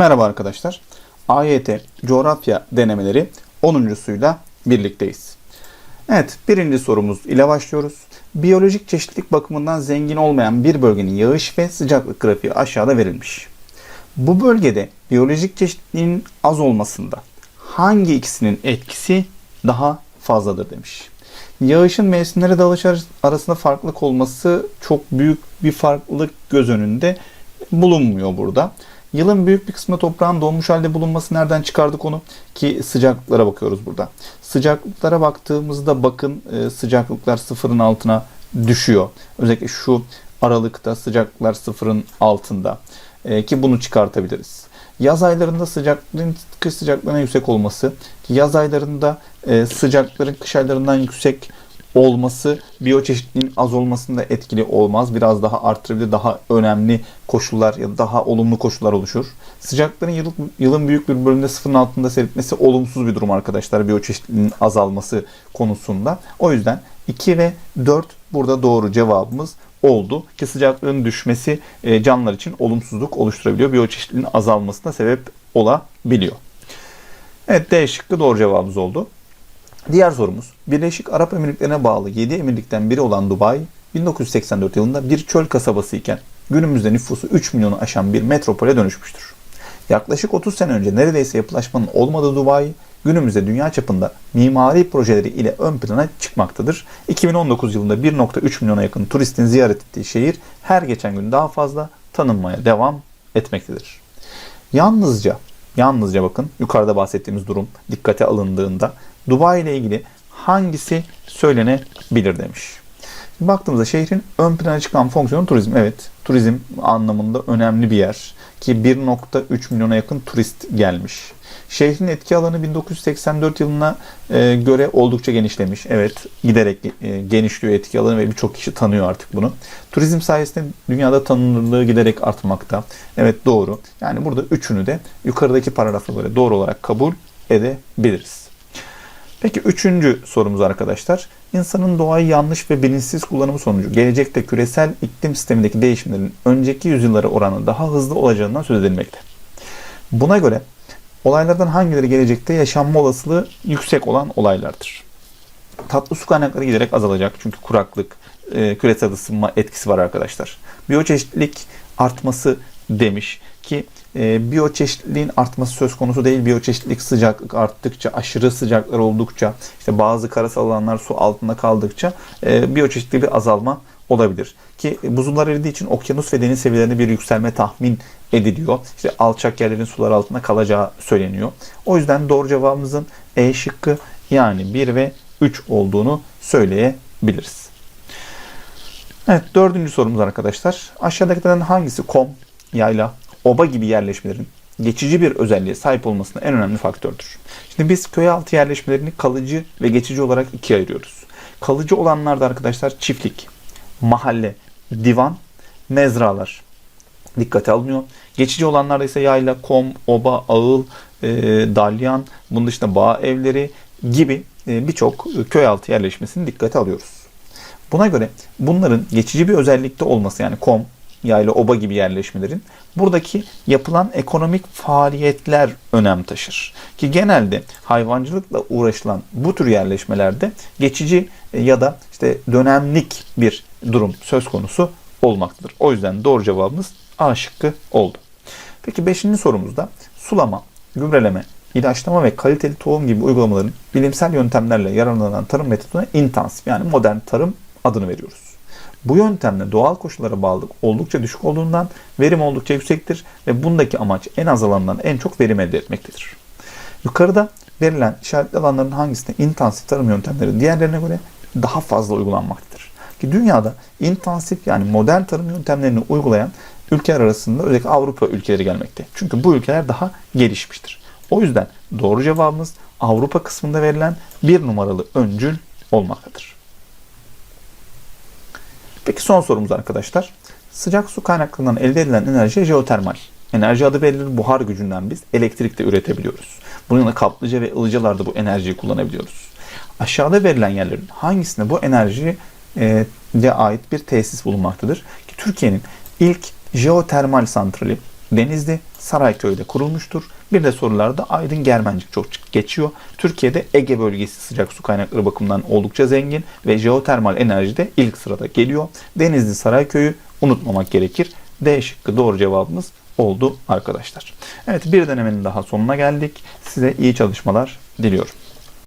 Merhaba arkadaşlar. AYT coğrafya denemeleri 10.suyla birlikteyiz. Evet, birinci sorumuz ile başlıyoruz. Biyolojik çeşitlilik bakımından zengin olmayan bir bölgenin yağış ve sıcaklık grafiği aşağıda verilmiş. Bu bölgede biyolojik çeşitliliğin az olmasında hangi ikisinin etkisi daha fazladır demiş. Yağışın mevsimlere dalış arasında farklılık olması çok büyük bir farklılık göz önünde bulunmuyor burada. Yılın büyük bir kısmı toprağın donmuş halde bulunması nereden çıkardık onu? Ki sıcaklıklara bakıyoruz burada. Sıcaklıklara baktığımızda bakın e, sıcaklıklar sıfırın altına düşüyor. Özellikle şu aralıkta sıcaklıklar sıfırın altında. E, ki bunu çıkartabiliriz. Yaz aylarında sıcaklığın kış sıcaklığına yüksek olması, yaz aylarında e, sıcakların kış aylarından yüksek olması biyoçeşitliliğin az olmasında etkili olmaz. Biraz daha artırabilir, daha önemli koşullar ya da daha olumlu koşullar oluşur. Sıcakların yıl, yılın büyük bir bölümünde sıfırın altında seyretmesi olumsuz bir durum arkadaşlar biyoçeşitliliğin azalması konusunda. O yüzden 2 ve 4 burada doğru cevabımız oldu ki sıcaklığın düşmesi e, canlılar için olumsuzluk oluşturabiliyor. Biyoçeşitliliğin azalmasına sebep olabiliyor. Evet D şıkkı doğru cevabımız oldu. Diğer sorumuz. Birleşik Arap Emirlikleri'ne bağlı 7 emirlikten biri olan Dubai, 1984 yılında bir çöl kasabası iken günümüzde nüfusu 3 milyonu aşan bir metropole dönüşmüştür. Yaklaşık 30 sene önce neredeyse yapılaşmanın olmadığı Dubai, günümüzde dünya çapında mimari projeleri ile ön plana çıkmaktadır. 2019 yılında 1.3 milyona yakın turistin ziyaret ettiği şehir her geçen gün daha fazla tanınmaya devam etmektedir. Yalnızca, yalnızca bakın yukarıda bahsettiğimiz durum dikkate alındığında Dubai ile ilgili hangisi söylenebilir demiş. Baktığımızda şehrin ön plana çıkan fonksiyonu turizm. Evet, turizm anlamında önemli bir yer ki 1.3 milyona yakın turist gelmiş. Şehrin etki alanı 1984 yılına e, göre oldukça genişlemiş. Evet, giderek e, genişliyor etki alanı ve birçok kişi tanıyor artık bunu. Turizm sayesinde dünyada tanınırlığı giderek artmakta. Evet doğru. Yani burada üçünü de yukarıdaki paragrafa göre doğru olarak kabul edebiliriz. Peki üçüncü sorumuz arkadaşlar. İnsanın doğayı yanlış ve bilinçsiz kullanımı sonucu gelecekte küresel iklim sistemindeki değişimlerin önceki yüzyıllara oranla daha hızlı olacağından söz edilmekte. Buna göre olaylardan hangileri gelecekte yaşanma olasılığı yüksek olan olaylardır? Tatlı su kaynakları giderek azalacak çünkü kuraklık, e, küresel ısınma etkisi var arkadaşlar. Biyoçeşitlilik artması demiş ki e, biyoçeşitliliğin artması söz konusu değil. Biyoçeşitlilik sıcaklık arttıkça, aşırı sıcaklar oldukça, işte bazı karasal alanlar su altında kaldıkça e, biyoçeşitliği bir azalma olabilir. Ki buzullar eridiği için okyanus ve deniz seviyelerinde bir yükselme tahmin ediliyor. İşte alçak yerlerin sular altında kalacağı söyleniyor. O yüzden doğru cevabımızın E şıkkı yani 1 ve 3 olduğunu söyleyebiliriz. Evet dördüncü sorumuz arkadaşlar. Aşağıdakilerden hangisi kom, yayla, oba gibi yerleşmelerin geçici bir özelliğe sahip olmasına en önemli faktördür. Şimdi biz köy altı yerleşmelerini kalıcı ve geçici olarak ikiye ayırıyoruz. Kalıcı olanlarda arkadaşlar çiftlik, mahalle, divan, mezralar dikkate alınıyor. Geçici olanlarda ise yayla, kom, oba, ağıl, e, dalyan, bunun dışında bağ evleri gibi e, birçok köy altı yerleşmesini dikkate alıyoruz. Buna göre bunların geçici bir özellikte olması yani kom, yayla, oba gibi yerleşmelerin buradaki yapılan ekonomik faaliyetler önem taşır. Ki genelde hayvancılıkla uğraşılan bu tür yerleşmelerde geçici ya da işte dönemlik bir durum söz konusu olmaktadır. O yüzden doğru cevabımız A şıkkı oldu. Peki 5. sorumuzda sulama, gübreleme, ilaçlama ve kaliteli tohum gibi uygulamaların bilimsel yöntemlerle yararlanan tarım metoduna intensif yani modern tarım adını veriyoruz. Bu yöntemle doğal koşullara bağlılık oldukça düşük olduğundan verim oldukça yüksektir ve bundaki amaç en az alandan en çok verim elde etmektedir. Yukarıda verilen işaretli alanların hangisinde intensif tarım yöntemleri diğerlerine göre daha fazla uygulanmaktadır. Ki dünyada intensif yani modern tarım yöntemlerini uygulayan ülkeler arasında özellikle Avrupa ülkeleri gelmekte. Çünkü bu ülkeler daha gelişmiştir. O yüzden doğru cevabımız Avrupa kısmında verilen bir numaralı öncül olmaktadır. Peki son sorumuz arkadaşlar. Sıcak su kaynaklarından elde edilen enerji jeotermal. Enerji adı verilir buhar gücünden biz elektrik de üretebiliyoruz. Bununla kaplıca ve ılıcalarda bu enerjiyi kullanabiliyoruz. Aşağıda verilen yerlerin hangisinde bu enerjiye ait bir tesis bulunmaktadır? Ki Türkiye'nin ilk jeotermal santrali Denizli, Sarayköy'de kurulmuştur. Bir de sorularda Aydın Germencik çok geçiyor. Türkiye'de Ege bölgesi sıcak su kaynakları bakımından oldukça zengin ve jeotermal enerjide ilk sırada geliyor. Denizli, Sarayköy'ü unutmamak gerekir. D şıkkı doğru cevabımız oldu arkadaşlar. Evet bir denemenin daha sonuna geldik. Size iyi çalışmalar diliyorum.